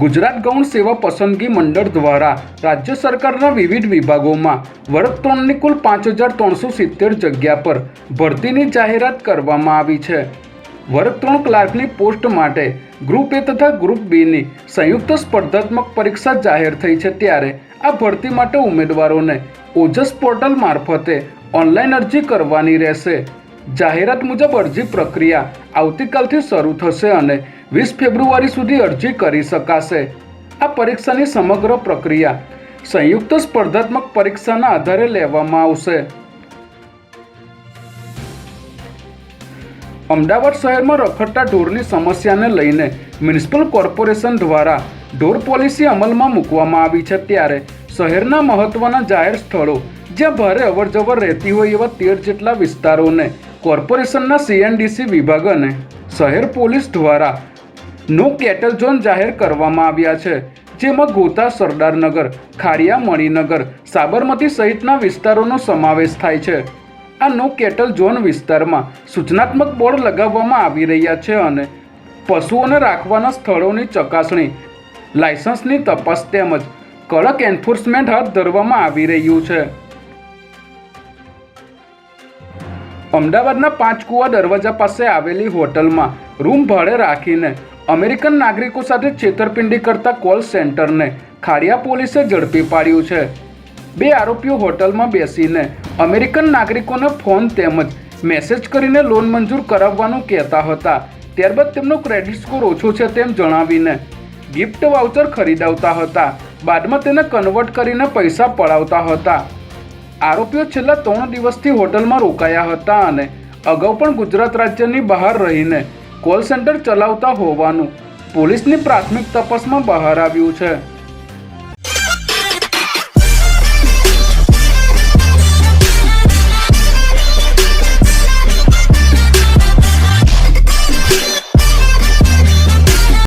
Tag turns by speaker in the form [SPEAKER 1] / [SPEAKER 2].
[SPEAKER 1] ગુજરાત ગૌણ સેવા પસંદગી મંડળ દ્વારા રાજ્ય સરકારના વિવિધ વિભાગોમાં વર્ગ ત્રણની કુલ પાંચ હજાર ત્રણસો સિત્તેર જગ્યા પર ભરતીની જાહેરાત કરવામાં આવી છે. વર્ગ ત્રણ ક્લાર્કની પોસ્ટ માટે ગ્રુપ એ તથા ગ્રુપ બીની સંયુક્ત સ્પર્ધાત્મક પરીક્ષા જાહેર થઈ છે ત્યારે આ ભરતી માટે ઉમેદવારોને ઓજસ પોર્ટલ મારફતે ઓનલાઈન અરજી કરવાની રહેશે. જાહેરાત મુજબ અરજી પ્રક્રિયા આવતીકાલથી શરૂ થશે અને વીસ ફેબ્રુઆરી સુધી અરજી કરી શકાશે. આ પરીક્ષાની સમગ્ર પ્રક્રિયા સંયુક્ત સ્પર્ધાત્મક પરીક્ષાના આધારે લેવામાં આવશે. અમદાવાદ શહેરમાં રખડતા ઢોરની સમસ્યાને લઈને મ્યુનિસિપલ કોર્પોરેશન દ્વારા ઢોર પોલિસી અમલમાં મૂકવામાં આવી છે ત્યારે શહેરના મહત્વના જાહેર સ્થળો જ્યાં ભારે અવરજવર રહેતી હોય એવા તેર જેટલા વિસ્તારોને કોર્પોરેશનના સીએનડીસી વિભાગ અને શહેર પોલીસ દ્વારા નો કેટલ ઝોન જાહેર કરવામાં આવ્યા છે, જેમાં ગોતા, સરદારનગર, ખારિયા, મણિનગર, સાબરમતી સહિતના વિસ્તારોનો સમાવેશ થાય છે. આ નો કેટલ ઝોન વિસ્તારમાં સૂચનાત્મક બોર્ડ લગાવવામાં આવી રહ્યા છે અને પશુઓને રાખવાના સ્થળોની ચકાસણી, લાયસન્સની તપાસ તેમજ કડક એન્ફોર્સમેન્ટ હાથ ધરવામાં આવી રહ્યું છે. અમદાવાદના પાંચકુવા દરવાજા પાસે આવેલી હોટલમાં રૂમ ભાડે રાખીને અમેરિકન નાગરિકો સાથે છેતરપિંડી કરતા કોલ સેન્ટરને ખાડિયા પોલીસે ઝડપી પાડ્યું છે. બે આરોપીઓ હોટલમાં બેસીને અમેરિકન નાગરિકોને ફોન તેમજ મેસેજ કરીને લોન મંજૂર કરાવવાનું કહેતા હતા. ત્યારબાદ તેમનો ક્રેડિટ સ્કોર ઓછો છે તેમ જણાવીને ગિફ્ટ વાઉચર ખરીદાવતા હતા. બાદમાં તેને કન્વર્ટ કરીને પૈસા પડાવતા હતા. આરોપીઓ છેલ્લા ત્રણ દિવસથી હોટલમાં રોકાયા હતા અને અગાઉ પણ ગુજરાત રાજ્યની બહાર રહીને કોલ સેન્ટર ચલાવતા હોવાનું પોલીસની પ્રાથમિક તપાસમાં બહાર આવ્યું છે.